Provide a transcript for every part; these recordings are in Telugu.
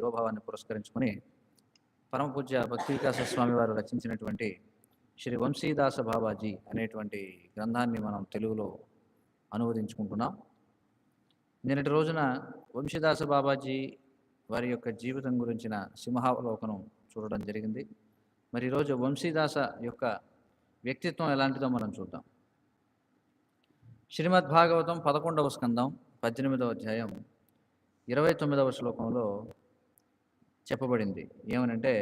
శివభావాన్ని పురస్కరించుకొని పరమపూజ్య భక్తివికాస భక్తి వికాస స్వామి వారు రచించినటువంటి శ్రీ వంశీదాస బాబాజీ అనేటువంటి గ్రంథాన్ని మనం తెలుగులో అనువదించుకుంటున్నాం. నిన్నటి రోజున వంశీదాస బాబాజీ వారి యొక్క జీవితం గురించిన సింహావలోకనం చూడడం జరిగింది. మరి ఈరోజు వంశీదాస యొక్క వ్యక్తిత్వం ఎలాంటిదో మనం చూద్దాం. శ్రీమద్ భాగవతం పదకొండవ స్కందం పద్దెనిమిదవ అధ్యాయం ఇరవై తొమ్మిదవ శ్లోకంలో చెప్పబడింది. ఏమనంటే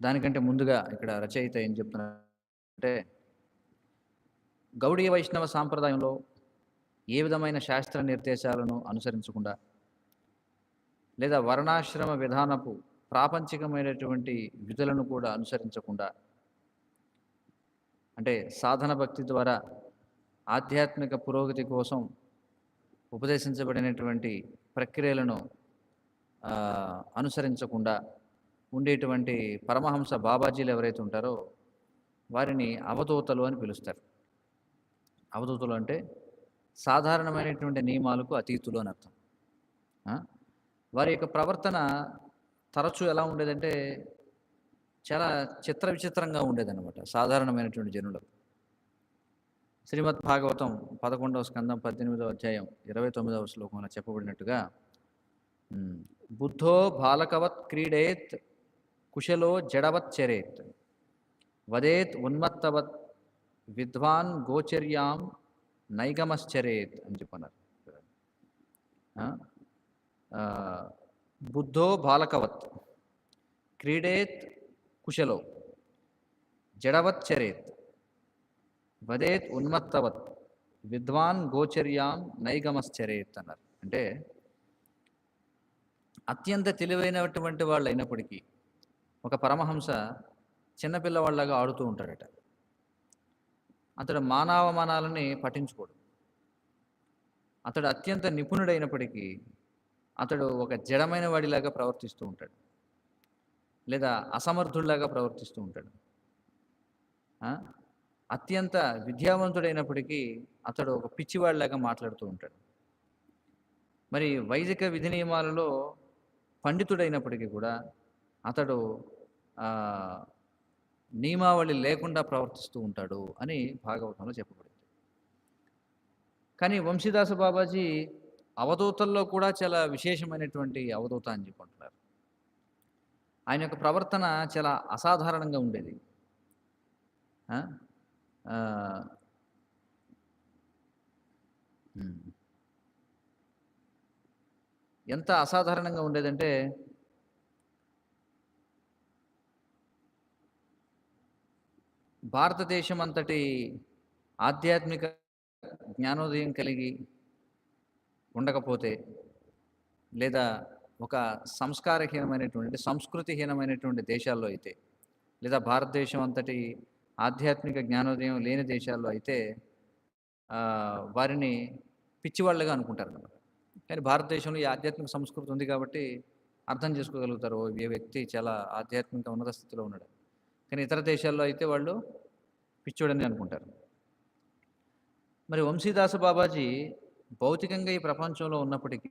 దానికంటే ముందుగా ఇక్కడ రచయిత ఏం చెప్తున్నారంటే గౌడీయ వైష్ణవ సాంప్రదాయంలో ఏ విధమైన శాస్త్ర నిర్దేశాలను అనుసరించకుండా లేదా వర్ణాశ్రమ విధానపు ప్రాపంచికమైనటువంటి విధులను కూడా అనుసరించకుండా అంటే సాధన భక్తి ద్వారా ఆధ్యాత్మిక పురోగతి కోసం ఉపదేశించబడినటువంటి ప్రక్రియలను అనుసరించకుండా ఉండేటువంటి పరమహంస బాబాజీలు ఎవరైతే ఉంటారో వారిని అవధూతలు అని పిలుస్తారు. అవధూతలు అంటే సాధారణమైనటువంటి నియమాలకు అతీతులు అని అర్థం. వారి యొక్క ప్రవర్తన తరచూ ఎలా ఉండేదంటే చాలా చిత్ర విచిత్రంగా ఉండేదన్నమాట సాధారణమైనటువంటి జనులకు శ్రీమద్ భాగవతం పదకొండవ స్కందం పద్దెనిమిదవ అధ్యాయం ఇరవై తొమ్మిదవ శ్లోకంలో చెప్పబడినట్టుగా బుద్ధో బాలకవత్ క్రీడేత్ కుశలో జడవత్ చరేత్ వదేత్ ఉన్మత్తవత్ విద్వాన్ గోచర్యాం నైగమశ్చరేత్ అని చెప్పన్నారు. బుద్ధో బాలకవత్ క్రీడేత్ కుశలో జడవత్ చరేత్ వదేత్ ఉన్మత్తవత్ విద్వాన్ గోచర్యాం నైగమశ్చరేత్ అన్నారు. అంటే అత్యంత తెలివైనటువంటి వాళ్ళు అయినప్పటికీ ఒక పరమహంస చిన్నపిల్లవాళ్ళగా ఆడుతూ ఉంటాడట. అతడు మానవమానాలని పఠించుకోడు. అతడు అత్యంత నిపుణుడైనప్పటికీ అతడు ఒక జడమైన వాడిలాగా ప్రవర్తిస్తూ ఉంటాడు. లేదా అసమర్థుడిలాగా ప్రవర్తిస్తూ ఉంటాడు. అత్యంత విద్యావంతుడైనప్పటికీ అతడు ఒక పిచ్చివాడిలాగా మాట్లాడుతూ ఉంటాడు. మరి వైదిక విధి నియమాలలో పండితుడైనప్పటికీ కూడా అతడు నియమావళి లేకుండా ప్రవర్తిస్తూ ఉంటాడు అని భాగవతంలో చెప్పబడింది. కానీ వంశీదాస బాబాజీ అవధూతల్లో కూడా చాలా విశేషమైనటువంటి అవధూత అని చెప్పుకుంటున్నారు. ఆయన యొక్క ప్రవర్తన చాలా అసాధారణంగా ఉండేది. ఎంత అసాధారణంగా ఉండేదంటే భారతదేశం అంతటి ఆధ్యాత్మిక జ్ఞానోదయం కలిగి ఉండకపోతే లేదా ఒక సంస్కారహీనమైనటువంటి సంస్కృతిహీనమైనటువంటి దేశాల్లో అయితే లేదా భారతదేశం అంతటి ఆధ్యాత్మిక జ్ఞానోదయం లేని దేశాల్లో అయితే వారిని పిచ్చివాళ్ళగా అనుకుంటారు కదా. కానీ భారతదేశంలో ఈ ఆధ్యాత్మిక సంస్కృతి ఉంది కాబట్టి అర్థం చేసుకోగలుగుతారు. ఏ ఈ వ్యక్తి చాలా ఆధ్యాత్మిక ఉన్నత స్థితిలో ఉన్నాడు. కానీ ఇతర దేశాల్లో అయితే వాళ్ళు పిచ్చోడని అనుకుంటారు. మరి వంశీదాస బాబాజీ భౌతికంగా ఈ ప్రపంచంలో ఉన్నప్పటికీ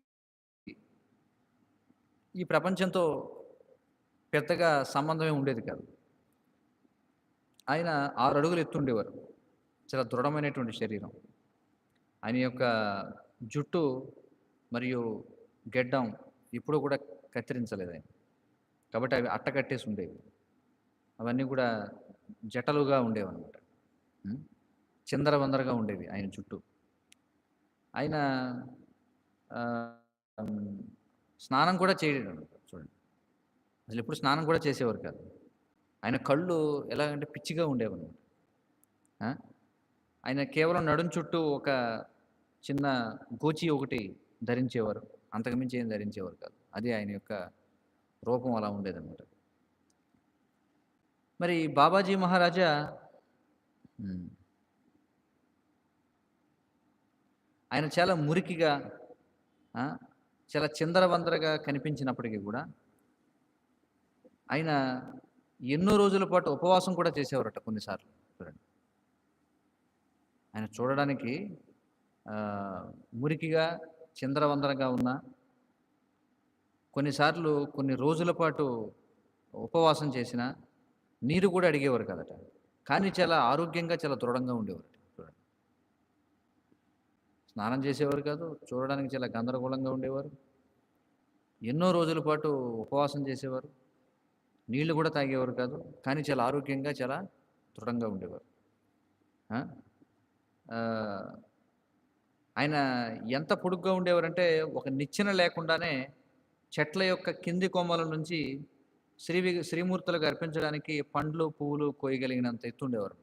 ఈ ప్రపంచంతో పెద్దగా సంబంధమే ఉండేది కాదు. ఆయన ఆరు అడుగులు ఎత్తుండేవారు. చాలా దృఢమైనటువంటి శరీరం. ఆయన యొక్క జుట్టు మరియు గెడ్డం ఇప్పుడు కూడా కత్తిరించలేదు ఆయన. కాబట్టి అవి అట్టకట్టేసి ఉండేవి. అవన్నీ కూడా జటలుగా ఉండేవి అనమాట చిందరవందరగా ఉండేవి ఆయన చుట్టూ ఆయన స్నానం కూడా చేయడం చూడండి. అసలు ఎప్పుడు స్నానం కూడా చేసేవారు కాదు. ఆయన కళ్ళు ఎలాగంటే పిచ్చిగా ఉండేవన్నమాట. ఆయన కేవలం నడుం చుట్టూ ఒక చిన్న గోచి ఒకటి ధరించేవారు. అంతకుమించి ఏం ధరించేవారు కాదు. అది ఆయన యొక్క రూపం అలా ఉండేదన్నమాట. మరి బాబాజీ మహారాజా ఆయన చాలా మురికిగా చాలా చిందరవందరగా కనిపించినప్పటికీ కూడా ఆయన ఎన్నో రోజుల పాటు ఉపవాసం కూడా చేసేవారట కొన్నిసార్లు. చూడండి. చూడడానికి మురికిగా చిందరవందరగా ఉన్న కొన్నిసార్లు కొన్ని రోజుల పాటు ఉపవాసం చేసిన నీరు కూడా అడిగేవారు కదట. కానీ చాలా ఆరోగ్యంగా చాలా దృఢంగా ఉండేవారు స్నానం చేసేవారు కాదు చూడడానికి చాలా గందరగోళంగా ఉండేవారు. ఎన్నో రోజుల పాటు ఉపవాసం చేసేవారు. నీళ్ళు కూడా తాగేవారు కాదు కానీ చాలా ఆరోగ్యంగా చాలా దృఢంగా ఉండేవారు. ఆయన ఎంత పొడుగ్గా ఉండేవారంటే ఒక నిచ్చెన లేకుండానే చెట్ల యొక్క కింది కొమ్మల నుంచి శ్రీ శ్రీమూర్తులకు అర్పించడానికి పండ్లు పువ్వులు కోయగలిగినంత ఎత్తుండేవారు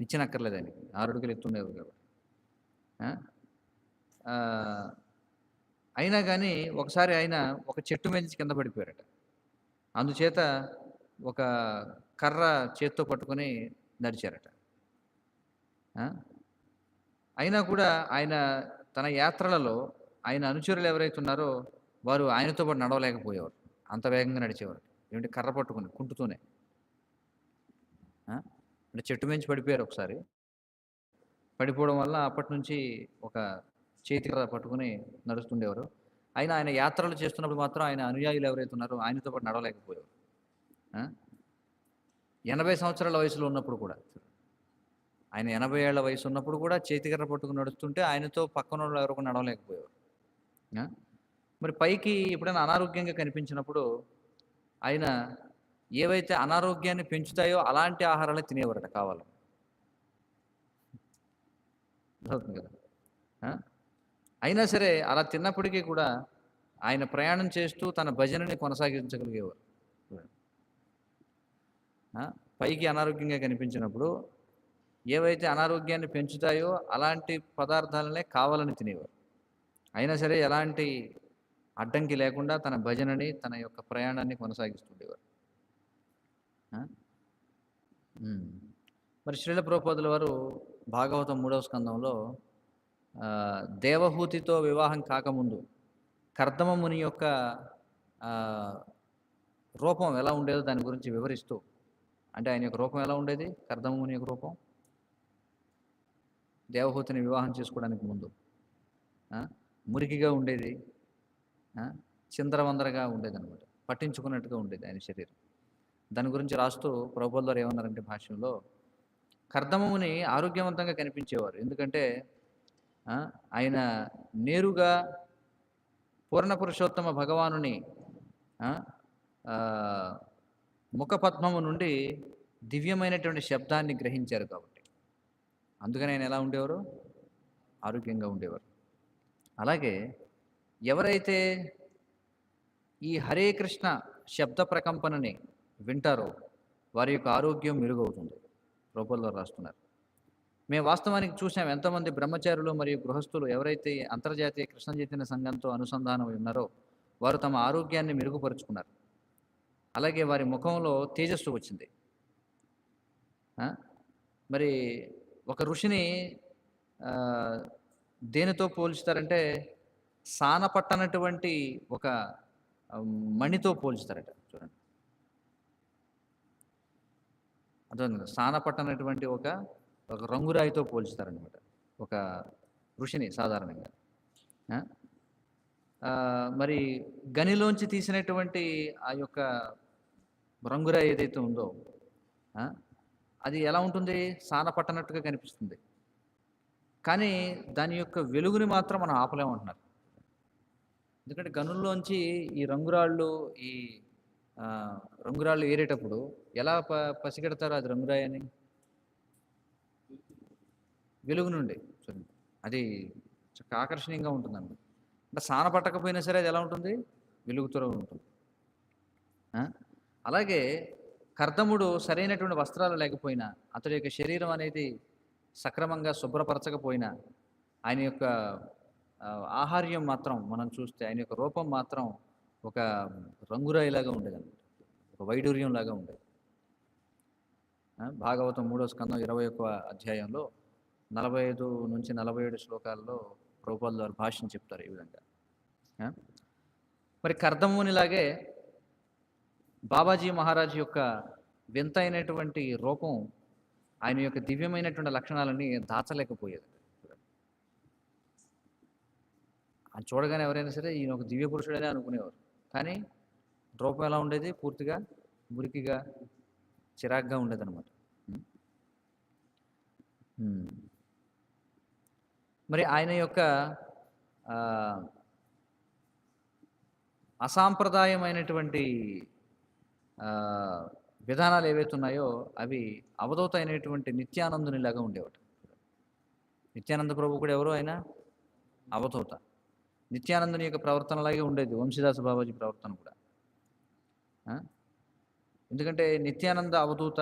నిచ్చెనక్కర్లేదు ఆయనకి ఆరుడుకలు ఎత్తుండేవారు కాబట్టి. అయినా కానీ ఒకసారి ఆయన ఒక చెట్టు మీద కింద పడిపోయారట. అందుచేత ఒక కర్ర చేత్తో పట్టుకొని నడిచారట. అయినా కూడా ఆయన తన యాత్రలలో ఆయన అనుచరులు ఎవరైతే ఉన్నారో వారు ఆయనతో పాటు నడవలేకపోయేవారు. అంత వేగంగా నడిచేవారు. ఏమిటి కర్ర పట్టుకుని కుంటుతూనే. అంటే చెట్టు మించి పడిపోయారు ఒకసారి. పడిపోవడం వల్ల అప్పటి నుంచి ఒక చేతికర పట్టుకుని నడుస్తుండేవారు. అయినా ఆయన యాత్రలు చేస్తున్నప్పుడు మాత్రం ఆయన అనుయాయులు ఎవరైతే ఉన్నారో ఆయనతో పాటు నడవలేకపోయారు ఎనభై సంవత్సరాల వయసులో ఉన్నప్పుడు కూడా. ఆయన ఎనభై ఏళ్ళ వయసు ఉన్నప్పుడు కూడా చేతికర్ర పట్టుకుని నడుస్తుంటే ఆయనతో పక్కన వాళ్ళు ఎవరు నడవలేకపోయారు మరి పైకి ఎప్పుడైనా అనారోగ్యంగా కనిపించినప్పుడు ఆయన ఏవైతే అనారోగ్యాన్ని పెంచుతాయో అలాంటి ఆహారాలే తినేవారట కావాలి కదా? అయినా సరే అలా తిన్నప్పటికీ కూడా ఆయన ప్రయాణం చేస్తూ తన భజనని కొనసాగించగలిగేవారు. పైకి అనారోగ్యంగా కనిపించినప్పుడు ఏవైతే అనారోగ్యాన్ని పెంచుతాయో అలాంటి పదార్థాలనే కావాలని తినేవారు. అయినా సరే ఎలాంటి అడ్డంకి లేకుండా తన భజనని తన యొక్క ప్రయాణాన్ని కొనసాగిస్తుండేవారు. మరి శ్రీల ప్రోపదుల వారు భాగవతం మూడవ స్కందంలో దేవహూతితో వివాహం కాకముందు కర్దమ ముని యొక్క రూపం ఎలా ఉండేదో దాని గురించి వివరిస్తూ అంటే ఆయన యొక్క రూపం ఎలా ఉండేది? కర్దమ ముని యొక్క రూపం? దేవహూతిని వివాహం చేసుకోవడానికి ముందు మురికిగా ఉండేది చిందరవందరగా ఉండేది అనమాట పట్టించుకున్నట్టుగా ఉండేది ఆయన శరీరం. దాని గురించి రాస్తూ ప్రభుత్వ ద్వారా ఏమన్నారంటే భాష్యంలో కర్దమముని ఆరోగ్యవంతంగా కనిపించేవారు. ఎందుకంటే ఆయన నేరుగా పూర్ణ పురుషోత్తమ భగవానుని ముఖపద్మము నుండి దివ్యమైనటువంటి శబ్దాన్ని గ్రహించారు కాబట్టి. అందుకని ఆయన ఎలా ఉండేవారు? ఆరోగ్యంగా ఉండేవారు. అలాగే ఎవరైతే ఈ హరే కృష్ణ శబ్ద ప్రకంపనని వింటారో వారి యొక్క ఆరోగ్యం మెరుగవుతుంది. రూపంలో రాస్తున్నారు. మేము వాస్తవానికి చూసాం ఎంతమంది బ్రహ్మచారులు మరియు గృహస్థులు ఎవరైతే అంతర్జాతీయ కృష్ణ చైతన్య సంఘంతో అనుసంధానం ఉన్నారో వారు తమ ఆరోగ్యాన్ని మెరుగుపరుచుకున్నారు. అలాగే వారి ముఖంలో తేజస్సు వచ్చింది. మరి ఒక ఋషిని దేనితో పోల్చుతారంటే సాన పట్టనటువంటి ఒక మణితో పోల్చుతారట. అదే అర్థం అనేటువంటి పట్టనటువంటి ఒక ఒక రంగురాయితో పోల్చుతారనమాట ఒక ఋషిని సాధారణంగా. మరి గనిలోంచి తీసినటువంటి ఆ యొక్క రంగురాయి ఏదైతే ఉందో అది ఎలా ఉంటుంది? సాన పట్టనట్టుగా కనిపిస్తుంది. కానీ దాని యొక్క వెలుగుని మాత్రం మనం ఆపలేమంటున్నారు. ఎందుకంటే గనుల్లోంచి ఈ రంగురాళ్ళు ఈ రంగురాళ్ళు ఏరేటప్పుడు ఎలా ప పసిగడతారు అది రంగురాయని? వెలుగు నుండి చూడండి. అది చక్కగా ఆకర్షణీయంగా ఉంటుందండి. అంటే సాన పట్టకపోయినా సరే అది ఎలా ఉంటుంది? వెలుగుతూ ఉంటుంది. అలాగే కర్దముడు సరైనటువంటి వస్త్రాలు లేకపోయినా అతడి యొక్క శరీరం అనేది సక్రమంగా శుభ్రపరచకపోయినా ఆయన యొక్క ఆహార్యం మాత్రం మనం చూస్తే ఆయన యొక్క రూపం మాత్రం ఒక రంగురాయిలాగా ఉండేది అనమాట ఒక వైడూర్యం లాగా ఉండేది భాగవతం మూడో స్కందం ఇరవై ఒక్క అధ్యాయంలో నలభై ఐదు నుంచి నలభై ఏడు శ్లోకాల్లో రూపాల ద్వారా భాష్యం చెప్తారు ఈ విధంగా. మరి కర్దమునిలాగే బాబాజీ మహారాజ్ యొక్క వింతైనటువంటి రూపం ఆయన యొక్క దివ్యమైనటువంటి లక్షణాలని దాచలేకపోయేది. ఆయన చూడగానే ఎవరైనా సరే ఈయన ఒక దివ్య పురుషుడనే అనుకునేవారు. కానీ రూపం ఎలా ఉండేది? పూర్తిగా మురికిగా చిరాగ్గా ఉండేది అనమాట మరి ఆయన యొక్క అసాంప్రదాయమైనటువంటి విధానాలు ఏవైతే ఉన్నాయో అవి అవధూత అయినటువంటి నిత్యానందునిలాగా ఉండేవాడు నిత్యానంద ప్రభు కూడా ఎవరు ఆయన? అవధూత. నిత్యానందుని యొక్క ప్రవర్తనలాగే ఉండేది వంశీదాస బాబాజీ ప్రవర్తన కూడా ఆ? ఎందుకంటే నిత్యానంద అవధూత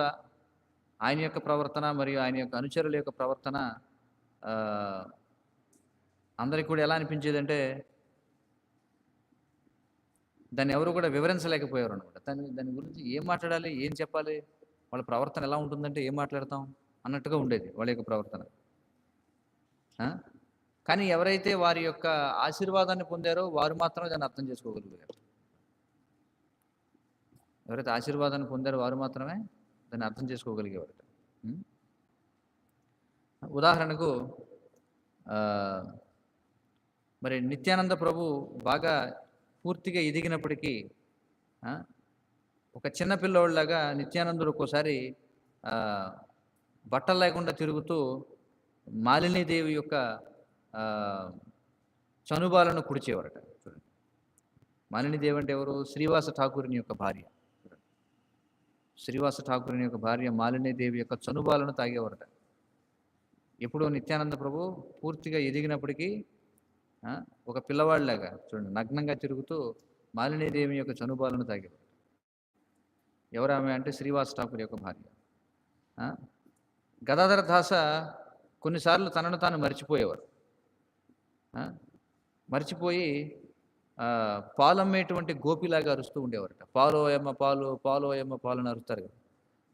ఆయన యొక్క ప్రవర్తన మరియు ఆయన యొక్క అనుచరుల యొక్క ప్రవర్తన ఆ, అందరికి కూడా ఎలా అనిపించేదంటే దాన్ని ఎవరు కూడా వివరించలేకపోయారు అనమాట దాని దాని గురించి ఏం మాట్లాడాలి ఏం చెప్పాలి వాళ్ళ ప్రవర్తన ఎలా ఉంటుందంటే ఏం మాట్లాడతాం అన్నట్టుగా ఉండేది వాళ్ళ యొక్క ప్రవర్తన ఆ? కానీ ఎవరైతే వారి యొక్క ఆశీర్వాదాన్ని పొందారో వారు మాత్రమే దాన్ని అర్థం చేసుకోగలిగారు ఎవరైతే ఆశీర్వాదాన్ని పొందారో వారు మాత్రమే దాన్ని అర్థం చేసుకోగలిగేవారు ఉదాహరణకు మరి నిత్యానంద ప్రభు బాగా పూర్తిగా ఎదిగినప్పటికీ ఒక చిన్న పిల్లోళ్ళలాగా నిత్యానందుడు ఒక్కోసారి బట్టలు లేకుండా తిరుగుతూ మాలినీదేవి యొక్క చనుబాలను కుడిచేవారట. చూడండి. మాలినీదేవి అంటే ఎవరు? శ్రీవాస ఠాకూరుని యొక్క భార్య. శ్రీవాస ఠాకూరుని యొక్క భార్య మాలినీదేవి యొక్క చనుబాలను తాగేవారట. ఎప్పుడో నిత్యానంద ప్రభు పూర్తిగా ఎదిగినప్పటికీ ఒక పిల్లవాడిలాగా చూడండి నగ్నంగా తిరుగుతూ మాలినీదేవి యొక్క చనుబాలను తాగేవారు ఎవరు ఆమె అంటే శ్రీవాస ఠాకూర్ యొక్క భార్య. ఆ, గదాధర దాస కొన్నిసార్లు తనను తాను మర్చిపోయేవారు. మర్చిపోయి ఆ, పాలమ్మేటువంటి గోపిలాగా అరుస్తూ ఉండేవారట. పాలు ఎమ్మ పాలు పాలు ఎమ్మ పాలు అని అరుస్తారు కదా.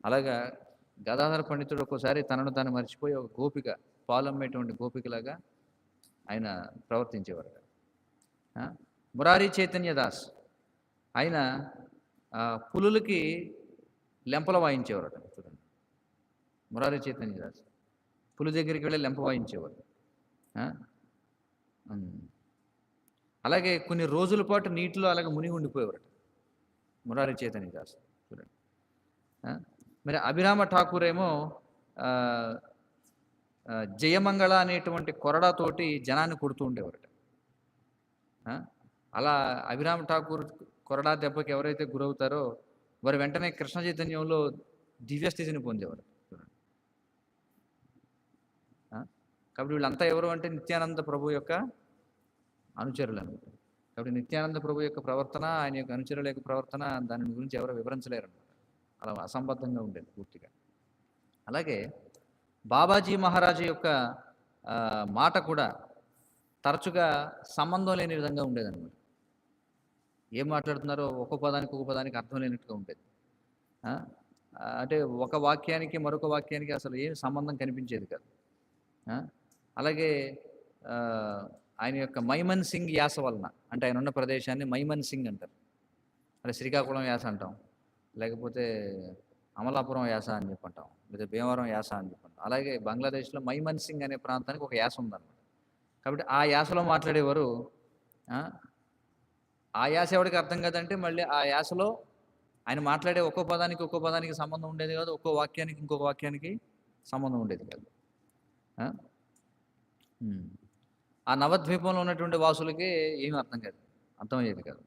అలాగా గదాధర పండితుడు ఒక్కోసారి తనను తాను మర్చిపోయి ఒక గోపిక పాలమ్మేటువంటి గోపికలాగా ఆయన ప్రవర్తించేవారట. మురారి చైతన్య దాస్ ఆయన పులులకి లెంపల వాయించేవారట చూడండి. మురారి చైతన్య దాస్ పులి దగ్గరికి వెళ్ళి లెంప వాయించేవారు. అలాగే కొన్ని రోజుల పాటు నీటిలో అలాగే మునిగి ఉండిపోయేవారట. మురారి చైతన్య దాస్ చూడండి. మరి అభిరామ ఠాకూర్ ఏమో జయమంగళ అనేటువంటి కొరడాతోటి జనాన్ని కొడుతూ ఉండేవారట. అలా అభిరామ ఠాకూర్ కొరడా దెబ్బకి ఎవరైతే గురవుతారో వారు వెంటనే కృష్ణ చైతన్యంలో దివ్యస్థితిని పొందేవారు చూడండి ఆ? కాబట్టి వీళ్ళంతా ఎవరు అంటే నిత్యానంద ప్రభు యొక్క అనుచరులు అనమాట కాబట్టి నిత్యానంద ప్రభు యొక్క ప్రవర్తన ఆయన యొక్క అనుచరుల యొక్క ప్రవర్తన దాని గురించి ఎవరు వివరించలేరు అనమాట అలా అసంబద్ధంగా ఉండేది పూర్తిగా. అలాగే బాబాజీ మహారాజు యొక్క మాట కూడా తరచుగా సంబంధం లేని విధంగా ఉండేదన్నమాట. ఏం మాట్లాడుతున్నారో ఒక పదానికి ఒక పదానికి అర్థం లేనట్టుగా ఉండేది. అంటే ఒక వాక్యానికి మరొక వాక్యానికి అసలు ఏం సంబంధం కనిపించేది కాదు. అలాగే ఆయన యొక్క మైమన్ సింగ్ యాస వలన అంటే ఆయన ఉన్న ప్రదేశాన్ని మైమన్ సింగ్ అంటారు. అంటే శ్రీకాకుళం యాస అంటాం. లేకపోతే అమలాపురం యాస అని చెప్పంటాం. లేదా భీమవరం యాస అని చెప్పంటాం. అలాగే బంగ్లాదేశ్లో మైమన్ సింగ్ అనే ప్రాంతానికి ఒక యాస ఉందన్నమాట. కాబట్టి ఆ యాసలో మాట్లాడేవారు ఆ, యాస ఎవరికి అర్థం కాదంటే మళ్ళీ ఆ యాసలో ఆయన మాట్లాడే ఒక్కో పదానికి ఒక్కో పదానికి సంబంధం ఉండేది కాదు. ఒక్కో వాక్యానికి ఇంకొక వాక్యానికి సంబంధం ఉండేది కాదు. ఆ? నవద్వీపంలో ఉన్నటువంటి వాసులకి ఏమీ అర్థం కాదు. అర్థమయ్యేది కాదు.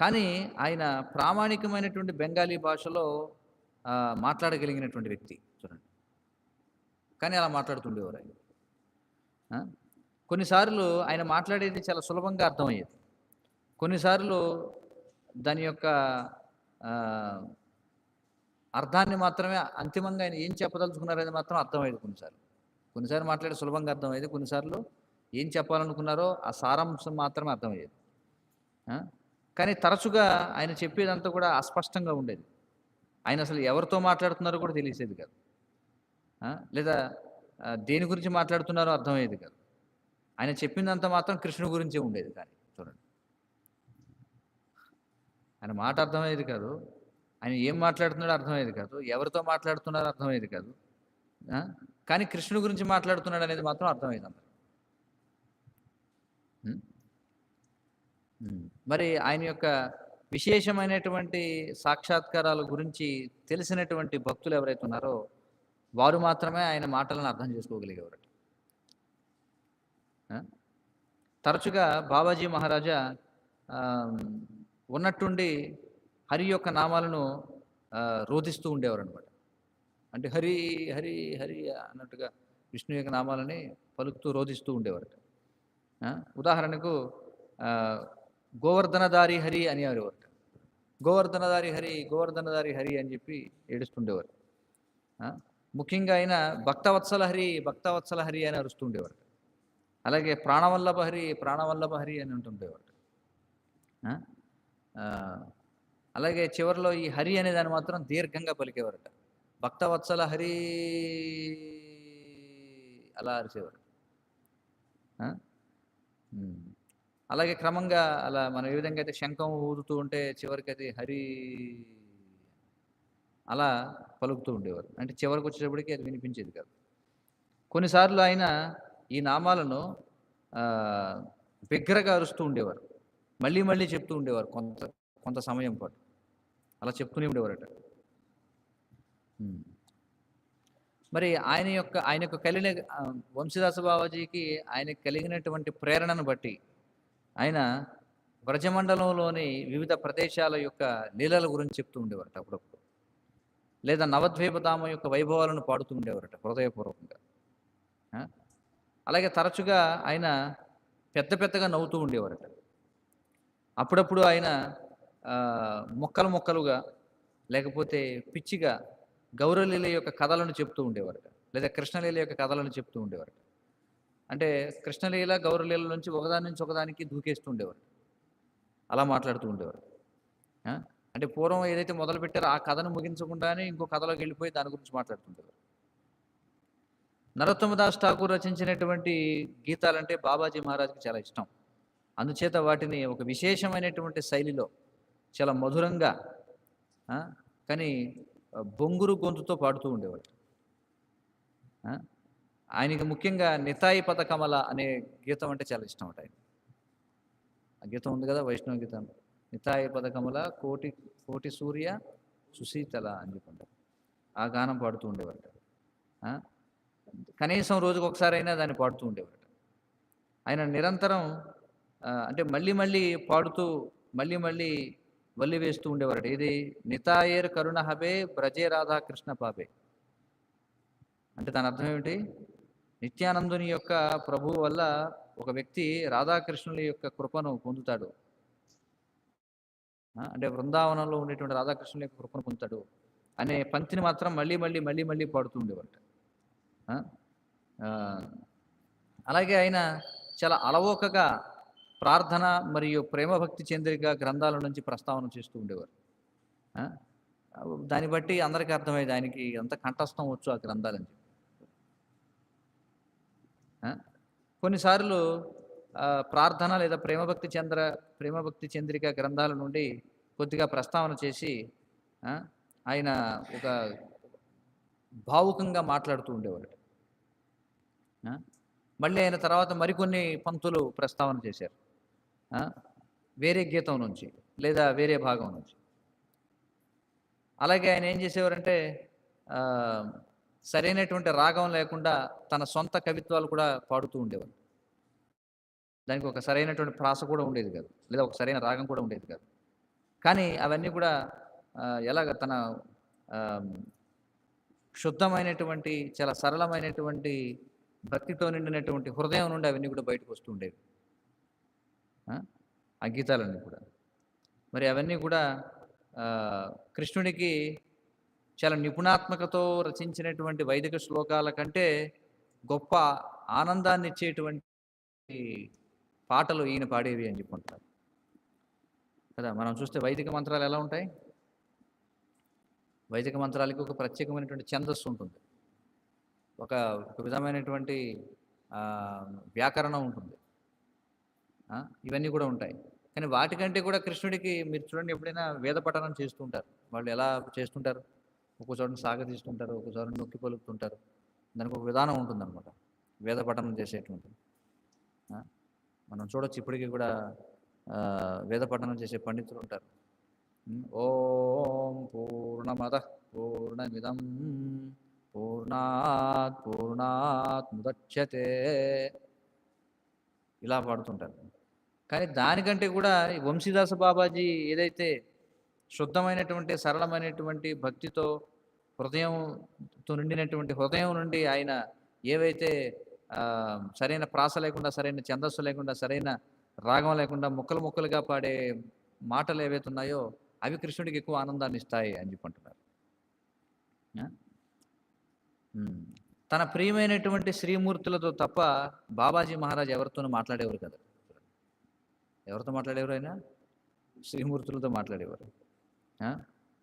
కానీ ఆయన ప్రామాణికమైనటువంటి బెంగాలీ భాషలో మాట్లాడగలిగినటువంటి వ్యక్తి చూడండి. కానీ అలా మాట్లాడుతుండేవారు ఆయన. కొన్నిసార్లు ఆయన మాట్లాడేది చాలా సులభంగా అర్థమయ్యేది. కొన్నిసార్లు దాని యొక్క అర్థాన్ని మాత్రమే అంతిమంగా ఆయన ఏం చెప్పదలుచుకున్నారనేది మాత్రం అర్థమయ్యేది కొన్నిసార్లు. కొన్నిసార్లు మాట్లాడే సులభంగా అర్థమయ్యేది కొన్నిసార్లు ఏం చెప్పాలనుకున్నారో ఆ సారాంశం మాత్రమే అర్థమయ్యేది. కానీ తరచుగా ఆయన చెప్పేదంతా కూడా అస్పష్టంగా ఉండేది. ఆయన అసలు ఎవరితో మాట్లాడుతున్నారో కూడా తెలిసేది కాదు. లేదా దేని గురించి మాట్లాడుతున్నారో అర్థమయ్యేది కాదు. ఆయన చెప్పిందంతా మాత్రం కృష్ణుడి గురించే ఉండేది కానీ చూడండి. ఆయన మాట అర్థమయ్యేది కాదు. ఆయన ఏం మాట్లాడుతున్నాడో అర్థమయ్యేది కాదు. ఎవరితో మాట్లాడుతున్నారో అర్థమయ్యేది కాదు. కానీ కృష్ణుడి గురించి మాట్లాడుతున్నాడు అనేది మాత్రం అర్థమైంది అందరు మరి ఆయన యొక్క విశేషమైనటువంటి సాక్షాత్కారాల గురించి తెలిసినటువంటి భక్తులు ఎవరైతే ఉన్నారో వారు మాత్రమే ఆయన మాటలను అర్థం చేసుకోగలిగేవారు తరచుగా బాబాజీ మహారాజా ఉన్నట్టుండి హరి యొక్క నామాలను రోధిస్తూ ఉండేవారు అనమాట అంటే హరి హరి హరి అన్నట్టుగా విష్ణు యొక్క నామాలని పలుకుతూ రోధిస్తూ ఉండేవారు ఉదాహరణకు గోవర్ధనదారి హరి అనేవారు గోవర్ధనదారి హరి గోవర్ధనదారి హరి అని చెప్పి ఏడుస్తుండేవారు. ముఖ్యంగా ఆయన భక్తవత్సల హరి భక్తవత్సల హరి అని అరుస్తుండేవారు అలాగే ప్రాణవల్లభ హరి ప్రాణవల్లభ హరి అని ఉంటుండేవారు అలాగే చివరిలో ఈ హరి అనే దాన్ని మాత్రం దీర్ఘంగా పలికేవారట. భక్తవత్సల హరి అలా అరిచేవారు. అలాగే క్రమంగా అలా మనం ఏ విధంగా అయితే శంఖం ఊదుతూ ఉంటే చివరికి అది హరి అలా పలుకుతూ ఉండేవారు. అంటే చివరికి వచ్చేటప్పటికి అది వినిపించేది కాదు. కొన్నిసార్లు ఆయన ఈ నామాలను బిగ్గరగా అరుస్తూ ఉండేవారు. మళ్ళీ మళ్ళీ చెప్తూ ఉండేవారు కొంత కొంత సమయం పాటు. అలా చెప్తూనే ఉండేవారట మరి ఆయన యొక్క ఆయన యొక్క కలిగిన వంశీదాస బాబాజీకి ఆయనకు కలిగినటువంటి ప్రేరణను బట్టి ఆయన వ్రజమండలంలోని వివిధ ప్రదేశాల యొక్క లీలల గురించి చెప్తూ ఉండేవారట అప్పుడప్పుడు. లేదా నవద్వీపధామ యొక్క వైభవాలను పాడుతూ ఉండేవారట హృదయపూర్వకంగా. అలాగే తరచుగా ఆయన పెద్ద పెద్దగా నవ్వుతూ ఉండేవారట. అప్పుడప్పుడు ఆయన మొక్కలు మొక్కలుగా లేకపోతే పిచ్చిగా గౌరలీల యొక్క కథలను చెప్తూ ఉండేవారు. లేదా కృష్ణలీల యొక్క కథలను చెప్తూ ఉండేవారు. అంటే కృష్ణలీల గౌరలీల నుంచి ఒకదాని నుంచి ఒకదానికి దూకేస్తూ ఉండేవారు. అలా మాట్లాడుతూ ఉండేవారు. అంటే పూర్వం ఏదైతే మొదలు పెట్టారో ఆ కథను ముగించకుండానే ఇంకో కథలోకి వెళ్ళిపోయి దాని గురించి మాట్లాడుతుండేవారు నరోత్తమదాస్ ఠాకూర్ రచించినటువంటి గీతాలంటే బాబాజీ మహారాజ్కి చాలా ఇష్టం. అందుచేత వాటిని ఒక విశేషమైనటువంటి శైలిలో చాలా మధురంగా కానీ బొంగురు గొంతుతో పాడుతూ ఉండేవాడు ఆయనకి ముఖ్యంగా నితాయి పథకమల అనే గీతం అంటే చాలా ఇష్టం ఆయన. ఆ గీతం ఉంది కదా వైష్ణవ గీతం. నితాయి పథకమల కోటి కోటి సూర్య సుశీతల అని చెప్పంటారు ఆ గానం పాడుతూ ఉండేవాడు కనీసం రోజుకు ఒకసారి అయినా దాన్ని పాడుతూ ఉండేవాడు ఆయన నిరంతరం అంటే మళ్ళీ మళ్ళీ పాడుతూ మళ్ళీ మళ్ళీ వల్లి వేస్తూ ఉండేవారట. ఇది నితాయేర్ కరుణ హబే బ్రజే రాధాకృష్ణ పాపే అంటే దాని అర్థం ఏమిటి? నిత్యానందుని యొక్క ప్రభువు వల్ల ఒక వ్యక్తి రాధాకృష్ణుల యొక్క కృపను పొందుతాడు. అంటే బృందావనంలో ఉండేటువంటి రాధాకృష్ణుల యొక్క కృపను పొందుతాడు అనే పంక్తిని మాత్రం మళ్ళీ మళ్ళీ మళ్ళీ మళ్ళీ పాడుతూ ఉండేవారట. అలాగే ఆయన చాలా అలవోకగా ప్రార్థన మరియు ప్రేమభక్తి చంద్రిక గ్రంథాల నుంచి ప్రస్తావన చేస్తూ ఉండేవారు. దాన్ని బట్టి అందరికీ అర్థమయ్యేది ఆయనకి ఎంత కంఠస్థం వచ్చు ఆ గ్రంథాలని చెప్పి. కొన్నిసార్లు ప్రార్థన లేదా ప్రేమభక్తి చంద్ర ప్రేమభక్తి చంద్రిక గ్రంథాల నుండి కొద్దిగా ప్రస్తావన చేసి ఆయన ఒక భావుకంగా మాట్లాడుతూ ఉండేవారు మళ్ళీ ఆయన తర్వాత మరికొన్ని పంక్తులు ప్రస్తావన చేశారు. వేరే గీతం నుంచి లేదా వేరే భాగం నుంచి. అలాగే ఆయన ఏం చేసేవారంటే సరైనటువంటి రాగం లేకుండా తన సొంత కవిత్వాలు కూడా పాడుతూ ఉండేవారు. దానికి ఒక సరైనటువంటి ప్రాస కూడా ఉండేది కాదు లేదా ఒక సరైన రాగం కూడా ఉండేది కాదు. కానీ అవన్నీ కూడా ఎలాగ తన శుద్ధమైనటువంటి చాలా సరళమైనటువంటి భక్తితో నిండినటువంటి హృదయం నుండి అవన్నీ కూడా బయటకు వస్తూ ఉండేవి. ఆ? గీతాలన్నీ కూడా. మరి అవన్నీ కూడా కృష్ణుడికి చాలా నిపుణాత్మకతో రచించినటువంటి వైదిక శ్లోకాల కంటే గొప్ప ఆనందాన్ని ఇచ్చేటువంటి పాటలు ఈయన పాడేవి అని చెప్పుకుంటారు కదా మనం చూస్తే వైదిక మంత్రాలు ఎలా ఉంటాయి? వైదిక మంత్రాలకి ఒక ప్రత్యేకమైనటువంటి ఛందస్సు ఉంటుంది. ఒక విధమైనటువంటి వ్యాకరణం ఉంటుంది. ఇవన్నీ కూడా ఉంటాయి. కానీ వాటికంటే కూడా కృష్ణుడికి మీరు చూడండి ఎప్పుడైనా వేద పఠనం చేస్తుంటారు. వాళ్ళు ఎలా చేస్తుంటారు? ఒక్కో చోటను సాగతీస్తుంటారు ఒక్కో చోటను నొక్కి పలుకుతుంటారు. దానికి ఒక విధానం ఉంటుందన్నమాట. వేద పఠనం చేసేటువంటి. మనం చూడొచ్చు ఇప్పటికీ కూడా వేద పఠనం చేసే పండితులు ఉంటారు. ఓం పూర్ణమద పూర్ణమిదం పూర్ణాత్ పూర్ణాత్ ముదచ్యతే. ఇలా పాడుతుంటారు. కానీ దానికంటే కూడా ఈ వంశీదాస బాబాజీ ఏదైతే శుద్ధమైనటువంటి సరళమైనటువంటి భక్తితో హృదయంతో నిండినటువంటి హృదయం నుండి ఆయన ఏవైతే సరైన ప్రాస లేకుండా సరైన ఛందస్సు లేకుండా సరైన రాగం లేకుండా ముక్కలు ముక్కలుగా పాడే మాటలు ఏవైతే ఉన్నాయో అవి కృష్ణుడికి ఎక్కువ ఆనందాన్ని ఇస్తాయి అని చెప్పంటున్నారు తన ప్రియమైనటువంటి శ్రీమూర్తులతో తప్ప బాబాజీ మహారాజ్ ఎవరితోనూ మాట్లాడేవారు కదా. ఎవరితో మాట్లాడేవారు ఆయన? శ్రీమూర్తులతో మాట్లాడేవారు.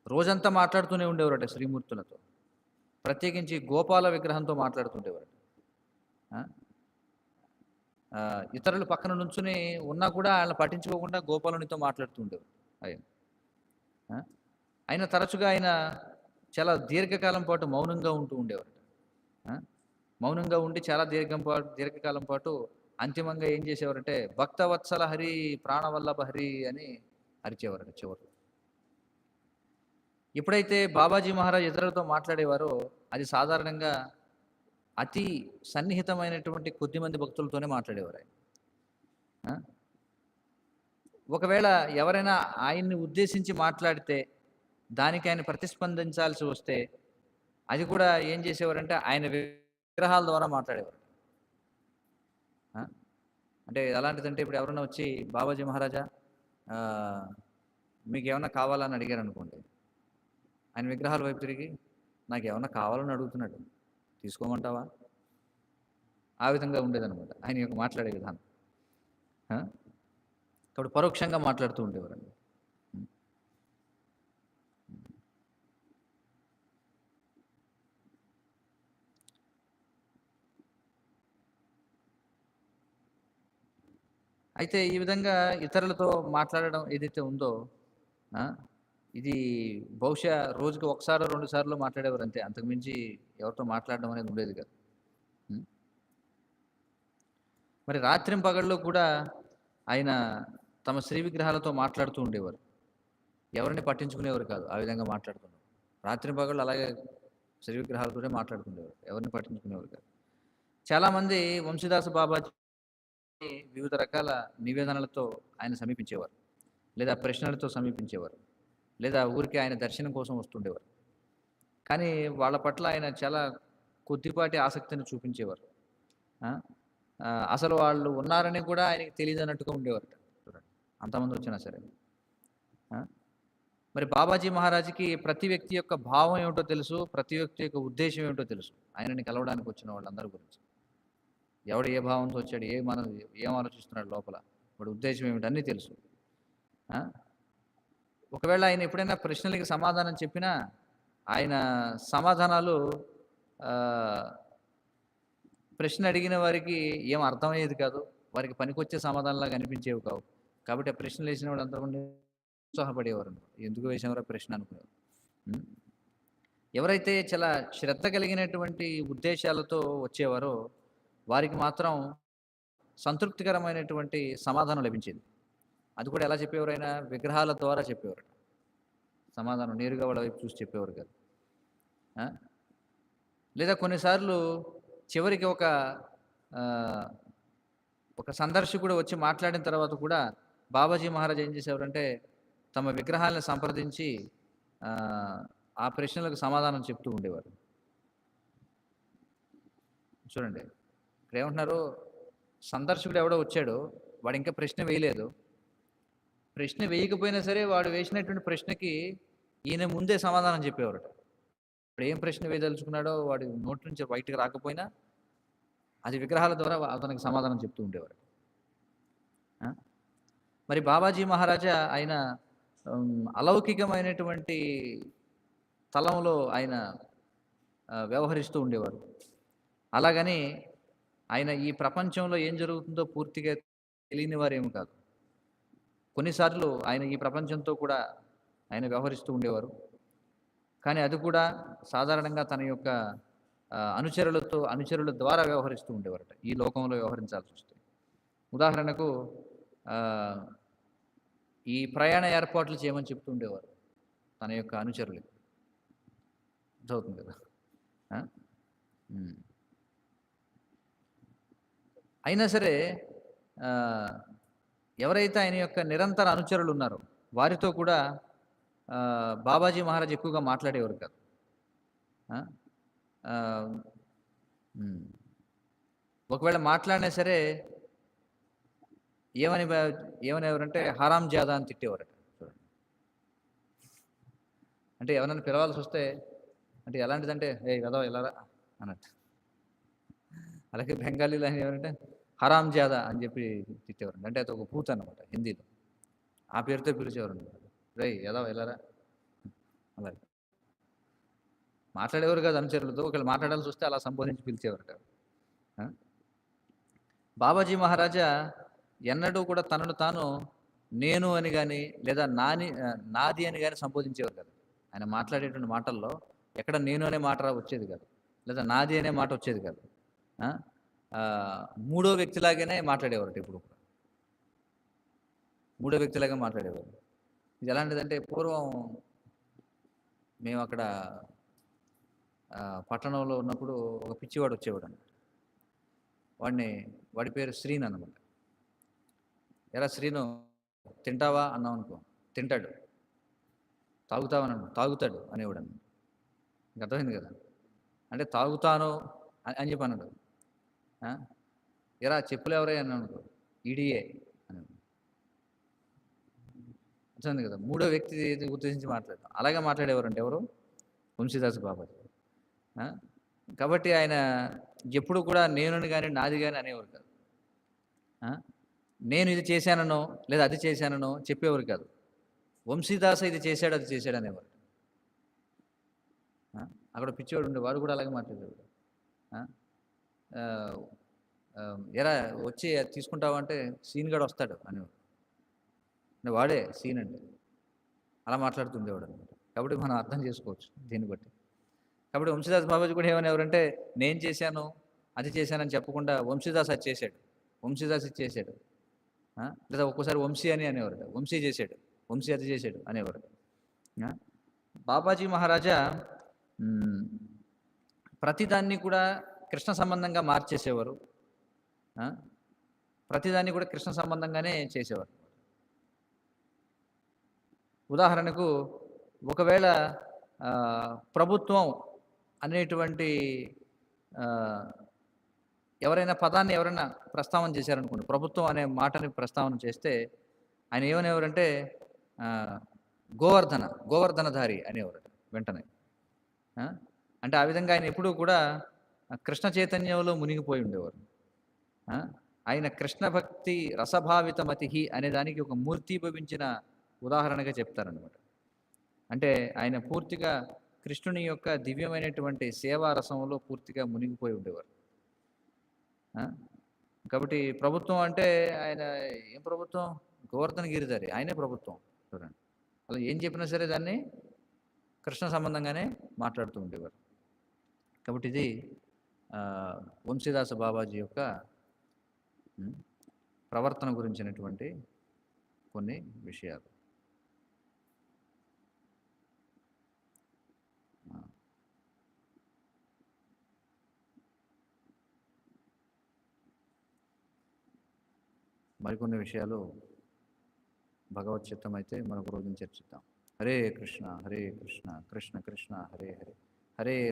రోజంతా మాట్లాడుతూనే ఉండేవారట శ్రీమూర్తులతో. ప్రత్యేకించి గోపాల విగ్రహంతో మాట్లాడుతుండేవారు ఇతరులు పక్కన నుంచుని ఉన్నా కూడా ఆయన పట్టించుకోకుండా గోపాలునితో మాట్లాడుతూ ఉండేవారు ఆయన ఆయన తరచుగా ఆయన చాలా దీర్ఘకాలం పాటు మౌనంగా ఉంటూ ఉండేవారు మౌనంగా ఉండి చాలా దీర్ఘం పాటు దీర్ఘకాలం పాటు అంతిమంగా ఏం చేసేవారంటే భక్తవత్సల హరి ప్రాణవల్లభ హరి అని అరిచేవారు చివరు ఎప్పుడైతే బాబాజీ మహారాజ్ ఇతరులతో మాట్లాడేవారో అది సాధారణంగా అతి సన్నిహితమైనటువంటి కొద్దిమంది భక్తులతోనే మాట్లాడేవారు ఆయన. ఆ? ఒకవేళ ఎవరైనా ఆయన్ని ఉద్దేశించి మాట్లాడితే దానికి ఆయన ప్రతిస్పందించాల్సి వస్తే అది కూడా ఏం చేసేవారంటే ఆయన విగ్రహాల ద్వారా మాట్లాడేవారు. అంటే ఎలాంటిదంటే ఇప్పుడు ఎవరైనా వచ్చి బాబాజీ మహారాజా మీకు ఏమైనా కావాలని అడిగారు అనుకోండి ఆయన విగ్రహాల వైపు తిరిగి నాకు ఏమైనా కావాలని అడుగుతున్నాడు తీసుకోమంటావా? ఆ విధంగా ఉండేదనమాట ఆయన యొక్క మాట్లాడే విధానం. కాబట్టి పరోక్షంగా మాట్లాడుతూ ఉండేవారండి. అయితే ఈ విధంగా ఇతరులతో మాట్లాడడం ఏదైతే ఉందో ఇది బహుశా రోజుకి ఒకసారి రెండు సార్లు మాట్లాడేవారు అంతే. అంతకుమించి ఎవరితో మాట్లాడడం అనేది ఉండేది కాదు. మరి రాత్రి పగళ్ళు కూడా ఆయన తమ శ్రీ విగ్రహాలతో మాట్లాడుతూ ఉండేవారు. ఎవరిని పట్టించుకునేవారు కాదు ఆ విధంగా మాట్లాడుతున్నారు రాత్రి పగళ్ళు అలాగే శ్రీ విగ్రహాలతోనే మాట్లాడుకునేవారు. ఎవరిని పట్టించుకునేవారు కాదు. చాలామంది వంశీదాస బాబాజీ వివిధ రకాల నివేదనలతో ఆయన సమీపించేవారు. లేదా ప్రశ్నలతో సమీపించేవారు. లేదా ఊరికి ఆయన దర్శనం కోసం వస్తుండేవారు. కానీ వాళ్ళ పట్ల ఆయన చాలా కొద్దిపాటి ఆసక్తిని చూపించేవారు. ఆ? అసలు వాళ్ళు ఉన్నారని కూడా ఆయనకి తెలియదు అన్నట్టుగా ఉండేవారు అంతమంది వచ్చినా సరే. మరి బాబాజీ మహారాజ్కి ప్రతి వ్యక్తి యొక్క భావం ఏమిటో తెలుసు ప్రతి వ్యక్తి యొక్క ఉద్దేశం ఏమిటో తెలుసు. ఆయనని కలవడానికి వచ్చిన వాళ్ళందరి గురించి. ఎవడు ఏ భావంతో వచ్చాడు ఏ మన ఏం ఆలోచిస్తున్నాడు లోపల? వాడు ఉద్దేశం ఏమిటి అన్నీ తెలుసు. ఆ? ఒకవేళ ఆయన ఎప్పుడైనా ప్రశ్నలకి సమాధానం చెప్పినా ఆయన సమాధానాలు ప్రశ్న అడిగిన వారికి ఏం అర్థమయ్యేది కాదు. వారికి పనికొచ్చే సమాధానాలాగా అనిపించేవి కావు. కాబట్టి ఆ ప్రశ్నలు వేసిన వాడు అంతా ఉత్సాహపడేవారు. ఎందుకు వేసినవారో ప్రశ్న అనుకునేవారు? ఎవరైతే చాలా శ్రద్ధ కలిగినటువంటి ఉద్దేశాలతో వచ్చేవారో వారికి మాత్రం సంతృప్తికరమైనటువంటి సమాధానం లభించేది. అది కూడా ఎలా చెప్పేవారైనా విగ్రహాల ద్వారా చెప్పేవారు సమాధానం నేరుగా వాళ్ళ వైపు చూసి చెప్పేవారు కాదు. లేదా కొన్నిసార్లు చివరికి ఒక ఒక సందర్శకుడు వచ్చి మాట్లాడిన తర్వాత కూడా బాబాజీ మహారాజ్ ఏం చేసేవారంటే తమ విగ్రహాలను సంప్రదించి ఆ ప్రశ్నలకు సమాధానం చెప్తూ ఉండేవారు. చూడండి. ఇక్కడ ఏమంటున్నారు సందర్శకుడు ఎవడో వచ్చాడు వాడు ఇంకా ప్రశ్న వేయలేదు. ప్రశ్న వేయకపోయినా సరే వాడు వేసినటువంటి ప్రశ్నకి ఈయన ముందే సమాధానం చెప్పేవారట. ఇప్పుడు ఏం ప్రశ్న వేయదలుచుకున్నాడో వాడి నోటి నుంచి బయటకు రాకపోయినా అది విగ్రహాల ద్వారా అతనికి సమాధానం చెప్తూ ఉండేవారు మరి బాబాజీ మహారాజా ఆయన అలౌకికమైనటువంటి తలంలో ఆయన వ్యవహరిస్తూ ఉండేవారు. అలాగని ఆయన ఈ ప్రపంచంలో ఏం జరుగుతుందో పూర్తిగా తెలియని వారేమి కాదు. కొన్నిసార్లు ఆయన ఈ ప్రపంచంతో కూడా ఆయన వ్యవహరిస్తూ ఉండేవారు. కానీ అది కూడా సాధారణంగా తన యొక్క అనుచరులతో అనుచరుల ద్వారా వ్యవహరిస్తూ ఉండేవారట. ఈ లోకంలో వ్యవహరించాల్సి వస్తే. ఉదాహరణకు ఈ ప్రయాణ ఏర్పాట్లు చేయమని చెప్తూ ఉండేవారు తన యొక్క అనుచరులకి. చదువుతుంది కదా. అయినా సరే ఎవరైతే ఆయన యొక్క నిరంతర అనుచరులు ఉన్నారో వారితో కూడా బాబాజీ మహారాజ్ ఎక్కువగా మాట్లాడేవారు కాదు. ఒకవేళ మాట్లాడినా సరే ఏమని ఏమనేవారంటే హరాం జాదా అని తిట్టేవారట. చూడండి. అంటే ఎవరైనా పిలవాల్సి వస్తే అంటే ఎలాంటిదంటే ఏ కదా ఎలా అన్నట్టు. అలాగే బెంగాలీలో ఆయన ఎవరంటే హరామ్ జాదా అని చెప్పి తిట్టేవారండి. అంటే అది ఒక పూత అనమాట హిందీలో. ఆ పేరుతో పిలిచేవారు రే ఏదో వెళ్ళరా? అలాగే మాట్లాడేవారు కాదు అనుచరులతో. ఒకవేళ మాట్లాడాల్సి వస్తే అలా సంబోధించి పిలిచేవారు ఆ? బాబాజీ మహారాజా ఎన్నడూ కూడా తనను తాను నేను అని కానీ లేదా నాని నాది అని కానీ సంబోధించేవారు కాదు. ఆయన మాట్లాడేటువంటి మాటల్లో ఎక్కడ నేను అనే మాట వచ్చేది కాదు. లేదా నాది అనే మాట వచ్చేది కాదు. ఆ, మూడో వ్యక్తిలాగానే మాట్లాడేవారు ఇప్పుడు కూడా. మూడో వ్యక్తిలాగా మాట్లాడేవారు. ఇది ఎలాంటిదంటే పూర్వం మేము అక్కడ పట్టణంలో ఉన్నప్పుడు ఒక పిచ్చివాడు వచ్చేవాడు అన్నమాట వాడిని వాడి పేరు శ్రీన్ అనమాట ఎలా శ్రీను తింటావా? అన్నాం అనుకో. తింటాడు. తాగుతావా? అన్నాడు. తాగుతాడు అనేవాడు అన్నమాట ఇంకా అర్థమైంది కదా. అంటే తాగుతాను అని చెప్పి అన్నాడు. ఎరా చెప్పులు ఎవరే అని అనుకో. ఈడియే అని అర్థమైంది కదా? మూడో వ్యక్తి ఉద్దేశించి మాట్లాడతాం. అలాగే మాట్లాడేవారంటే ఎవరు? వంశీదాస్ బాబాజీ కాబట్టి ఆయన ఎప్పుడు కూడా నేను కానీ నాది కానీ అనేవారు కాదు. నేను ఇది చేశాననో లేదా అది చేశాననో చెప్పేవారు కాదు. వంశీదాస ఇది చేశాడు అది చేశాడు అనేవారు. అక్కడ పిచ్చివాడు ఉండే వాడు కూడా అలాగే మాట్లాడేవాడు. ఎరా వచ్చి అది అంటే సీన్ గడు వస్తాడు అని. వాడే సీన్ అంటే అలా మాట్లాడుతుండేవాడు అనమాట కాబట్టి మనం అర్థం చేసుకోవచ్చు దీన్ని బట్టి. కాబట్టి వంశీదాస్ బాబాజీ కూడా ఏమని ఎవరంటే నేను చేశాను అది చేశానని చెప్పకుండా వంశీదాస్ అది చేశాడు. వంశీదాస్ ఇది చేశాడు. లేదా ఒక్కోసారి వంశీ అని అనేవారు వంశీ చేశాడు వంశీ అది చేశాడు అనేవారు బాబాజీ మహారాజా ప్రతిదాన్ని కూడా కృష్ణ సంబంధంగా మార్చేసేవారు. ప్రతిదాన్ని కూడా కృష్ణ సంబంధంగానే చేసేవారు. ఉదాహరణకు ఒకవేళ ప్రభుత్వం అనేటువంటి ఎవరైనా పదాన్ని ఎవరైనా ప్రస్తావన చేశారనుకోండి ప్రభుత్వం అనే మాటని ప్రస్తావన చేస్తే ఆయన ఏమనేవారంటే గోవర్ధన గోవర్ధనధారి అనేవారు వెంటనే. అంటే ఆ విధంగా ఆయన ఎప్పుడూ కూడా కృష్ణ చైతన్యంలో మునిగిపోయి ఉండేవారు. ఆయన కృష్ణ భక్తి రసభావితమతి అనే దానికి ఒక మూర్తిభవించిన ఉదాహరణగా చెప్తారనమాట అంటే ఆయన పూర్తిగా కృష్ణుని యొక్క దివ్యమైనటువంటి సేవా రసంలో పూర్తిగా మునిగిపోయి ఉండేవారు. కాబట్టి ప్రభుత్వం అంటే ఆయన ఏం ప్రభుత్వం? గోవర్ధన గిరిధారి ఆయనే ప్రభుత్వం. చూడండి. అలా ఏం చెప్పినా సరే దాన్ని కృష్ణ సంబంధంగానే మాట్లాడుతూ ఉండేవారు. కాబట్టి ఇది వంశీదాస బాబాజీ యొక్క ప్రవర్తన గురించినటువంటి కొన్ని విషయాలు. మరికొన్ని విషయాలు భగవత్ చిత్తం అయితే మనకు రోజున చర్చిద్దాం. హరే కృష్ణ హరే కృష్ణ కృష్ణ కృష్ణ హరే హరే. హరే